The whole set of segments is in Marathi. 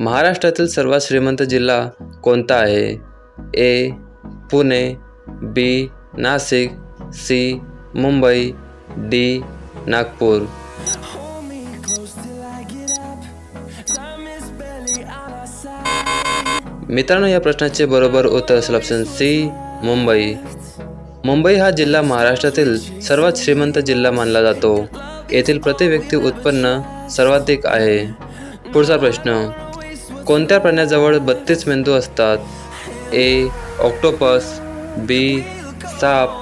महाराष्ट्रातील सर्वात श्रीमंत जिल्हा कोणता आहे? A Pune B Nashik C Mumbai D Nagpur. मित्रांनो या प्रश्नाचे बरोबर उत्तर असेल ऑप्शन सी मुंबई. मुंबई हा जिल्हा महाराष्ट्रातील सर्वात श्रीमंत जिल्हा मानला जातो. येथील प्रति व्यक्ती उत्पन्न सर्वाधिक आहे. पुढचा प्रश्न कोणत्या प्राण्याजवळ बत्तीस मेंदू असतात? ए ऑक्टोपस बी साप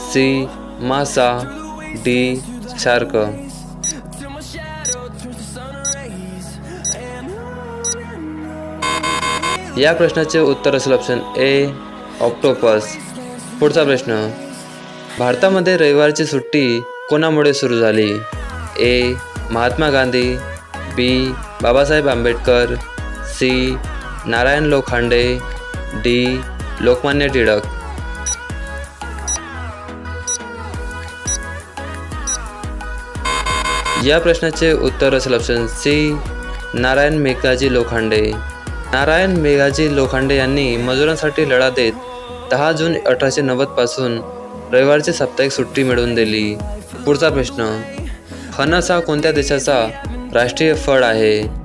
सी मासा डी शार्क. या प्रश्नाचे उत्तर असेल ऑप्शन ए ऑक्टोपस. पुढचा प्रश्न. भारतामध्ये रविवारची सुट्टी कोणामुळे सुरू झाली? A Mahatma Gandhi B Babasaheb Ambedkar C Narayan Lokhande D Lokmanya Tilak. या प्रश्नाचे उत्तर असेल ऑप्शन सी नारायण मेघाजी लोखंडे. नारायण मेघाजी लोखंडे यांनी मजुरांसाठी लढा देत दहा जून अठराशे नव्वदपासून रविवारची साप्ताहिक सुट्टी मिळवून दिली. पुढचा प्रश्न फणस हा कोणत्या देशाचा राष्ट्रीय फळ आहे?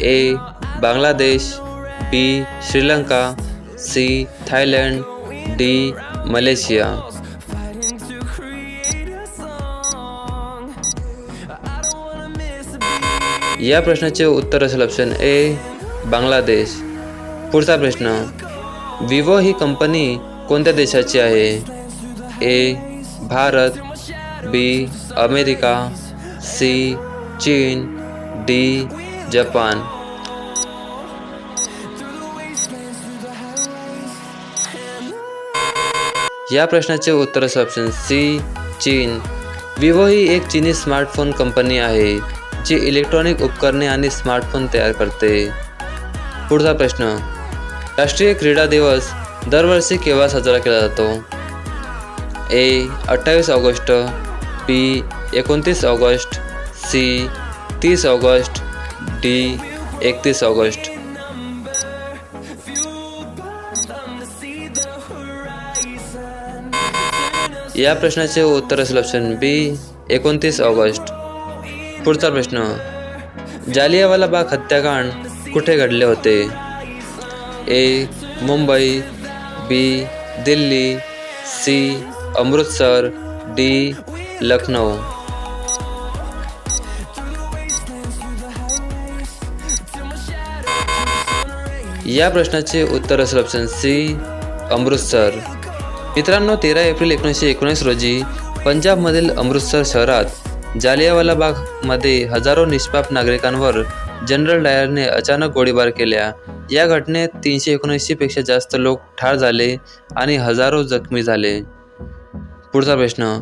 A Bangladesh B Sri Lanka C Thailand D Malaysia. या प्रश्नाचे उत्तर असेल ऑप्शन ए बांगलादेश. पुढचा प्रश्न विवो ही कंपनी कोणत्या देशाची आहे? A Bharat B America C चीन डी जपान. या प्रश्नाचे उत्तर असेल ऑप्शन सी चीन. विवो ही एक चीनी स्मार्टफोन कंपनी आहे जी इलेक्ट्रॉनिक उपकरणे आणि स्मार्टफोन तयार करते. पुढचा प्रश्न. राष्ट्रीय क्रीडा दिवस दरवर्षी केव्हा साजरा केला जातो? ए अठ्ठावीस ऑगस्ट. बी एकोणतीस ऑगस्ट. सी तीस ऑगस्ट. डी एकतीस ऑगस्ट. या प्रश्नाचे उत्तर असेल ऑप्शन बी एकोणतीस ऑगस्ट. पुढचा प्रश्न जालियावाला बाग हत्याकांड कुठे घडले होते? A Mumbai B Delhi C Amritsar D Lucknow या प्रश्नाचे उत्तर असेल ऑप्शन सी अमृतसर. मित्रांनो तेरा एप्रिल एकोणीसशे एकोणीस रोजी पंजाबमधील अमृतसर शहरात जालियावाला बागमध्ये हजारो निष्पाप नागरिकांवर जनरल डायरने अचानक गोळीबार केल्या. या घटनेत तीनशे एकोणऐंशीपेक्षा जास्त लोक ठार झाले आणि हजारो जखमी झाले. पुढचा प्रश्न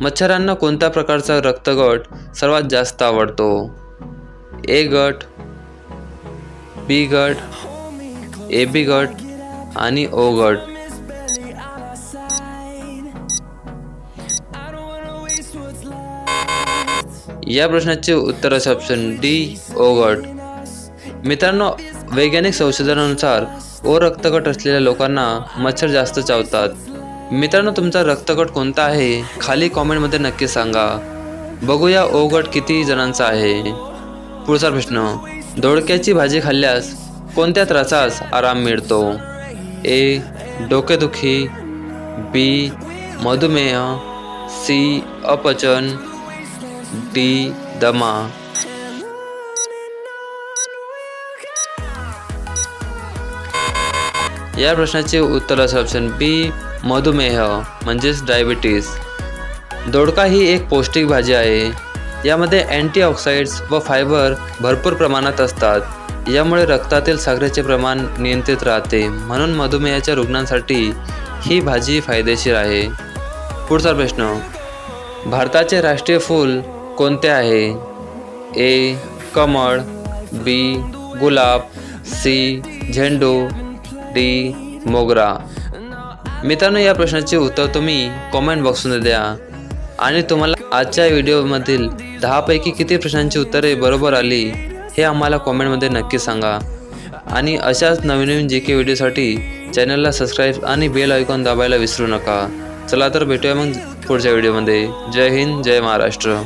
मच्छरांना कोणत्या प्रकारचा रक्तगट सर्वात जास्त आवडतो? ए गट बी गट ए बी गट आणि ओ गट? या प्रश्नाचे उत्तर असे ऑप्शन डी ओ गट मित्रांनो वैज्ञानिक संशोधनानुसार ओ रक्तगट असलेल्या लोकांना मच्छर जास्त चावतात. मित्रांनो तुमचा रक्तगट कोणता आहे खाली कॉमेंटमध्ये नक्की सांगा. बघूया ओ गट किती जणांचा आहे. पुढचा प्रश्न दोडक्याची भाजी खाल्ल्यास कोणत्या त्रासास आराम मिळतो? ए डोकेदुखी बी मधुमेह सी अपचन डी दमा. या प्रश्नाचे उत्तर असेल ऑप्शन बी मधुमेह म्हणजेच डायबिटीस दोडका ही एक पौष्टिक भाजी आहे. यामध्ये अँटीऑक्साइड्स व फायबर भरपूर प्रमाणात असतात. यामुळे रक्तातील साखरेचे प्रमाण नियंत्रित राहते. म्हणून मधुमेहाच्या रुग्णांसाठी ही भाजी फायदेशीर आहे. पुढचा प्रश्न. भारताचे राष्ट्रीय फूल कोणते आहे? ए कमळ बी गुलाब सी झेंडू डी मोगरा. मित्रांनो या प्रश्नाचे उत्तर तुम्ही कॉमेंट बॉक्समध्ये द्या. आणि तुम्हाला आजच्या व्हिडिओमधील दहापैकी किती प्रश्नांची उत्तरे बरोबर आली हे आम्हाला कॉमेंटमध्ये नक्की सांगा. आणि अशाच नवीन नवीन जे के व्हिडिओसाठी चॅनलला सबस्क्राईब आणि बेल आयकॉन दाबायला विसरू नका. चला तर भेटूया मग पुढच्या व्हिडिओमध्ये. जय हिंद जय महाराष्ट्र.